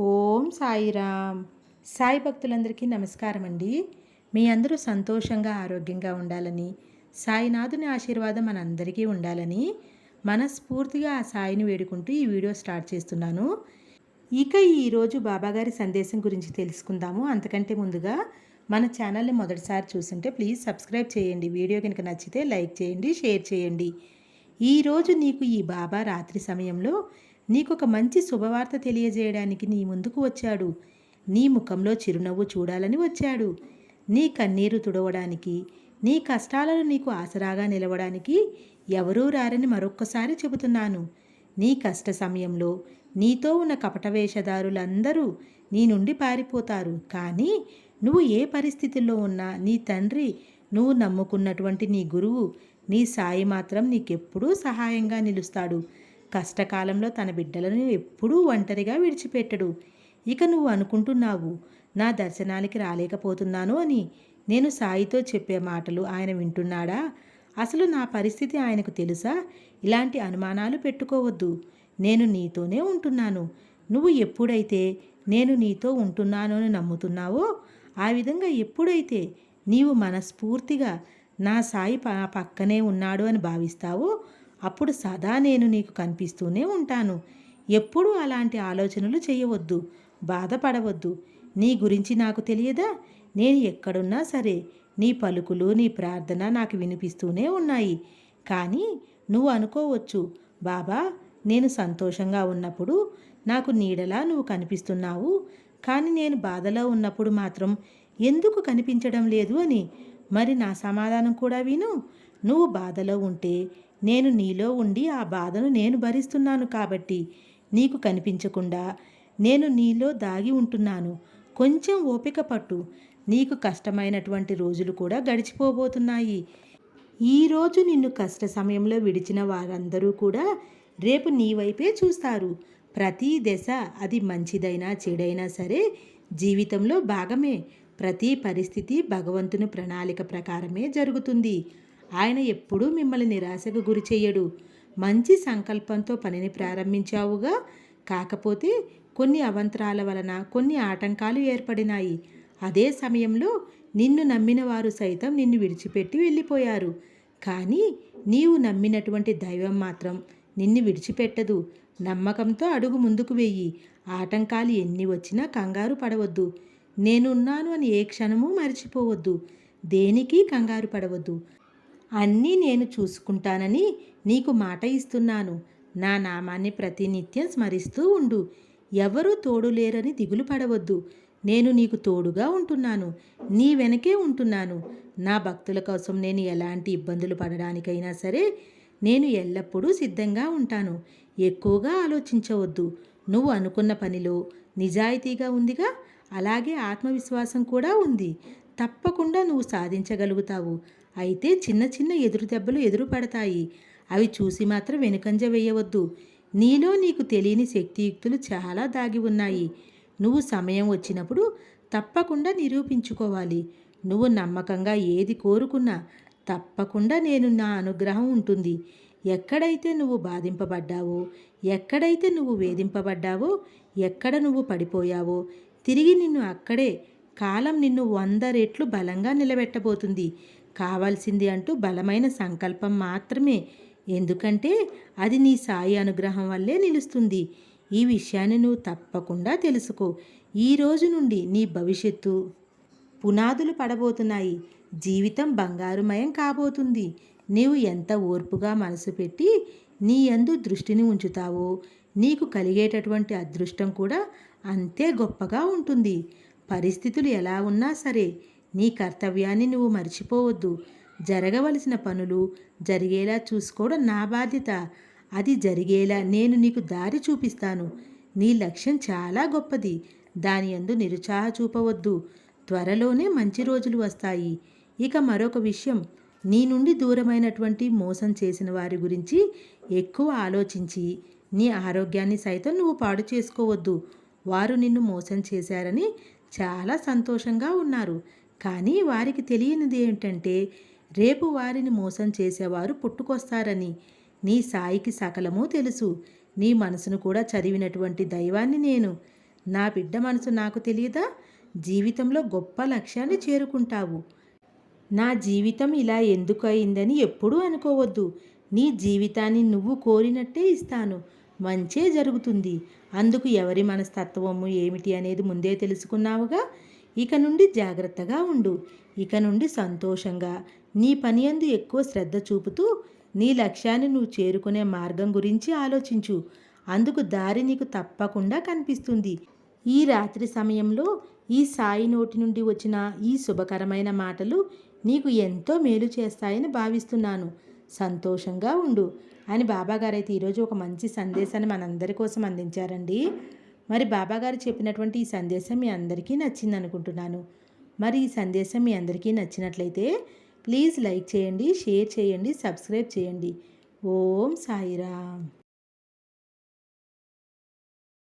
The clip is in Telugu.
ఓం సాయిరామ్. సాయి భక్తులందరికీ నమస్కారం అండి మీ అందరూ సంతోషంగా ఆరోగ్యంగా ఉండాలని సాయినాథుని ఆశీర్వాదం మనందరికీ ఉండాలని మనస్ఫూర్తిగా ఆ సాయిని వేడుకుంటూ ఈ వీడియో స్టార్ట్ చేస్తున్నాను. ఇక ఈరోజు బాబాగారి సందేశం గురించి తెలుసుకుందాము. అంతకంటే ముందుగా మన ఛానల్ని మొదటిసారి చూస్తుంటే ప్లీజ్ సబ్స్క్రైబ్ చేయండి. వీడియో కనుక నచ్చితే లైక్ చేయండి షేర్ చేయండి. ఈరోజు నీకు ఈ బాబా రాత్రి సమయంలో నీకొక మంచి శుభవార్త తెలియజేయడానికి నీ ముందుకు వచ్చాడు. నీ ముఖంలో చిరునవ్వు చూడాలని వచ్చాడు. నీ కన్నీరు తుడవడానికి నీ కష్టాలను నీకు ఆసరాగా నిలవడానికి ఎవరూ రారని మరొక్కసారి చెబుతున్నాను. నీ కష్ట సమయంలో నీతో ఉన్న కపటవేషధారులందరూ నీ నుండి పారిపోతారు. కానీ నువ్వు ఏ పరిస్థితుల్లో ఉన్నా నీ తండ్రి నువ్వు నమ్ముకున్నటువంటి నీ గురువు నీ సాయి మాత్రం నీకెప్పుడూ సహాయంగా నిలుస్తాడు. కష్టకాలంలో తన బిడ్డలను ఎప్పుడూ ఒంటరిగా విడిచిపెట్టడు. ఇక నువ్వు అనుకుంటున్నావు నా దర్శనానికి రాలేకపోతున్నాను అని నేను సాయితో చెప్పే మాటలు ఆయన వింటున్నాడా? అసలు నా పరిస్థితి ఆయనకు తెలుసా? ఇలాంటి అనుమానాలు పెట్టుకోవద్దు. నేను నీతోనే ఉంటున్నాను. నువ్వు ఎప్పుడైతే నేను నీతో ఉంటున్నాను అని నమ్ముతున్నావో ఆ విధంగా ఎప్పుడైతే నీవు మనస్ఫూర్తిగా నా సాయి పక్కనే ఉన్నాడు అని భావిస్తావో అప్పుడు సదా నేను నీకు కనిపిస్తూనే ఉంటాను. ఎప్పుడూ అలాంటి ఆలోచనలు చేయవద్దు. బాధపడవద్దు. నీ గురించి నాకు తెలియదా? నేను ఎక్కడున్నా సరే నీ పలుకులు నీ ప్రార్థన నాకు వినిపిస్తూనే ఉన్నాయి. కానీ నువ్వు అనుకోవచ్చు బాబా నేను సంతోషంగా ఉన్నప్పుడు నాకు నీడలా నువ్వు కనిపిస్తున్నావు. కానీ నేను బాధలో ఉన్నప్పుడు మాత్రం ఎందుకు కనిపించడం లేదు అని మరి నా సమాధానం కూడా విను. నువ్వు బాధలో ఉంటే నేను నీలో ఉండి ఆ బాధను నేను భరిస్తున్నాను కాబట్టి నీకు కనిపించకుండా నేను నీలో దాగి ఉంటున్నాను. కొంచెం ఓపిక పట్టు. నీకు కష్టమైనటువంటి రోజులు కూడా గడిచిపోబోతున్నాయి. ఈరోజు నిన్ను కష్ట సమయంలో విడిచిన వారందరూ కూడా రేపు నీ వైపే చూస్తారు. ప్రతి దశ అది మంచిదైనా చెడైనా సరే జీవితంలో భాగమే. ప్రతి పరిస్థితి భగవంతుని ప్రణాళిక ప్రకారమే జరుగుతుంది. ఆయన ఎప్పుడూ మిమ్మల్ని నిరాశకు గురి చేయడు. మంచి సంకల్పంతో పనిని ప్రారంభించావుగా. కాకపోతే కొన్ని అవంతరాల వలన కొన్ని ఆటంకాలు ఏర్పడినాయి. అదే సమయంలో నిన్ను నమ్మిన వారు సైతం నిన్ను విడిచిపెట్టి వెళ్ళిపోయారు. కానీ నీవు నమ్మినటువంటి దైవం మాత్రం నిన్ను విడిచిపెట్టదు. నమ్మకంతో అడుగు ముందుకు వెయ్యి ఆటంకాలు ఎన్ని వచ్చినా కంగారు పడవద్దు. నేనున్నాను అని ఏ క్షణము మర్చిపోవద్దు. దేనికి కంగారు పడవద్దు. అన్నీ నేను చూసుకుంటానని నీకు మాట ఇస్తున్నాను. నా నామాన్ని ప్రతినిత్యం స్మరిస్తూ ఉండు. ఎవరూ తోడు లేరని దిగులు పడవద్దు. నేను నీకు తోడుగా ఉంటున్నాను. నీ వెనకే ఉంటున్నాను. నా భక్తుల కోసం నేను ఎలాంటి ఇబ్బందులు పడడానికైనా సరే నేను ఎల్లప్పుడూ సిద్ధంగా ఉంటాను. ఎక్కువగా ఆలోచించవద్దు. నువ్వు అనుకున్న పనిలో నిజాయితీగా ఉందిగా. అలాగే ఆత్మవిశ్వాసం కూడా ఉంది. తప్పకుండా నువ్వు సాధించగలుగుతావు. అయితే చిన్న చిన్న ఎదురు దెబ్బలు ఎదురు పడతాయి. అవి చూసి మాత్రం వెనుకంజ వేయవద్దు. నీలో నీకు తెలియని శక్తియుక్తులు చాలా దాగి ఉన్నాయి. నువ్వు సమయం వచ్చినప్పుడు తప్పకుండా నిరూపించుకోవాలి. నువ్వు నమ్మకంగా ఏది కోరుకున్నా తప్పకుండా నేను నా అనుగ్రహం ఉంటుంది. ఎక్కడైతే నువ్వు బాధింపబడ్డావో ఎక్కడైతే నువ్వు వేధింపబడ్డావో ఎక్కడ నువ్వు పడిపోయావో తిరిగి నిన్ను అక్కడే. కాలం నిన్ను వంద రెట్లు బలంగా నిలబెట్టబోతుంది. కావాల్సింది అంటూ బలమైన సంకల్పం మాత్రమే. ఎందుకంటే అది నీ సాయి అనుగ్రహం వల్లే నిలుస్తుంది. ఈ విషయాన్ని నువ్వు తప్పకుండా తెలుసుకో. ఈ రోజు నుండి నీ భవిష్యత్తు పునాదులు పడబోతున్నాయి. జీవితం బంగారుమయం కాబోతుంది. నీవు ఎంత ఓర్పుగా మనసు పెట్టి నీ ఎందు దృష్టిని ఉంచుతావో నీకు కలిగేటటువంటి అదృష్టం కూడా అంతే గొప్పగా ఉంటుంది. పరిస్థితులు ఎలా ఉన్నా సరే నీ కర్తవ్యాన్ని నువ్వు మర్చిపోవద్దు. జరగవలసిన పనులు జరిగేలా చూసుకోవడం నా బాధ్యత. అది జరిగేలా నేను నీకు దారి చూపిస్తాను. నీ లక్ష్యం చాలా గొప్పది. దాని అందు నిరుత్సాహ చూపవద్దు. త్వరలోనే మంచి రోజులు వస్తాయి. ఇక మరొక విషయం. నీ నుండి దూరమైనటువంటి మోసం చేసిన వారి గురించి ఎక్కువ ఆలోచించి నీ ఆరోగ్యాన్ని సైతం నువ్వు పాడు చేసుకోవద్దు. వారు నిన్ను మోసం చేశారని చాలా సంతోషంగా ఉన్నారు. కానీ వారికి తెలియనిది ఏంటంటే రేపు వారిని మోసం చేసేవారు పుట్టుకొస్తారని. నీ సాయికి సకలమూ తెలుసు. నీ మనసును కూడా చదివినటువంటి దైవాన్ని నేను. నా బిడ్డ మనసు నాకు తెలియదా? జీవితంలో గొప్ప లక్ష్యాన్ని చేరుకుంటావు. నా జీవితం ఇలా ఎందుకు అయిందని ఎప్పుడూ అనుకోవద్దు. నీ జీవితాన్ని నువ్వు కోరినట్టే ఇస్తాను. మంచే జరుగుతుంది. అందుకు ఎవరి మనస్తత్వము ఏమిటి అనేది ముందే తెలుసుకున్నావుగా? ఇక నుండి జాగ్రత్తగా ఉండు. ఇక నుండి సంతోషంగా నీ పని అందు ఎక్కువ శ్రద్ధ చూపుతూ నీ లక్ష్యాన్ని నువ్వు చేరుకునే మార్గం గురించి ఆలోచించు. అందుకు దారి నీకు తప్పకుండా కనిపిస్తుంది. ఈ రాత్రి సమయంలో ఈ సాయి నోటి నుండి వచ్చిన ఈ శుభకరమైన మాటలు నీకు ఎంతో మేలు చేస్తాయని భావిస్తున్నాను. సంతోషంగా ఉండు. అని బాబాగారు అయితే ఈరోజు ఒక మంచి సందేశాన్ని మనందరి కోసం అందించారండి. మరి బాబాగారు చెప్పినటువంటి ఈ సందేశం మీ అందరికీ నచ్చింది అనుకుంటున్నాను. మరి ఈ సందేశం మీ అందరికీ నచ్చినట్లయితే ప్లీజ్ లైక్ చేయండి షేర్ చేయండి సబ్స్క్రైబ్ చేయండి. ఓం సాయిరామ్.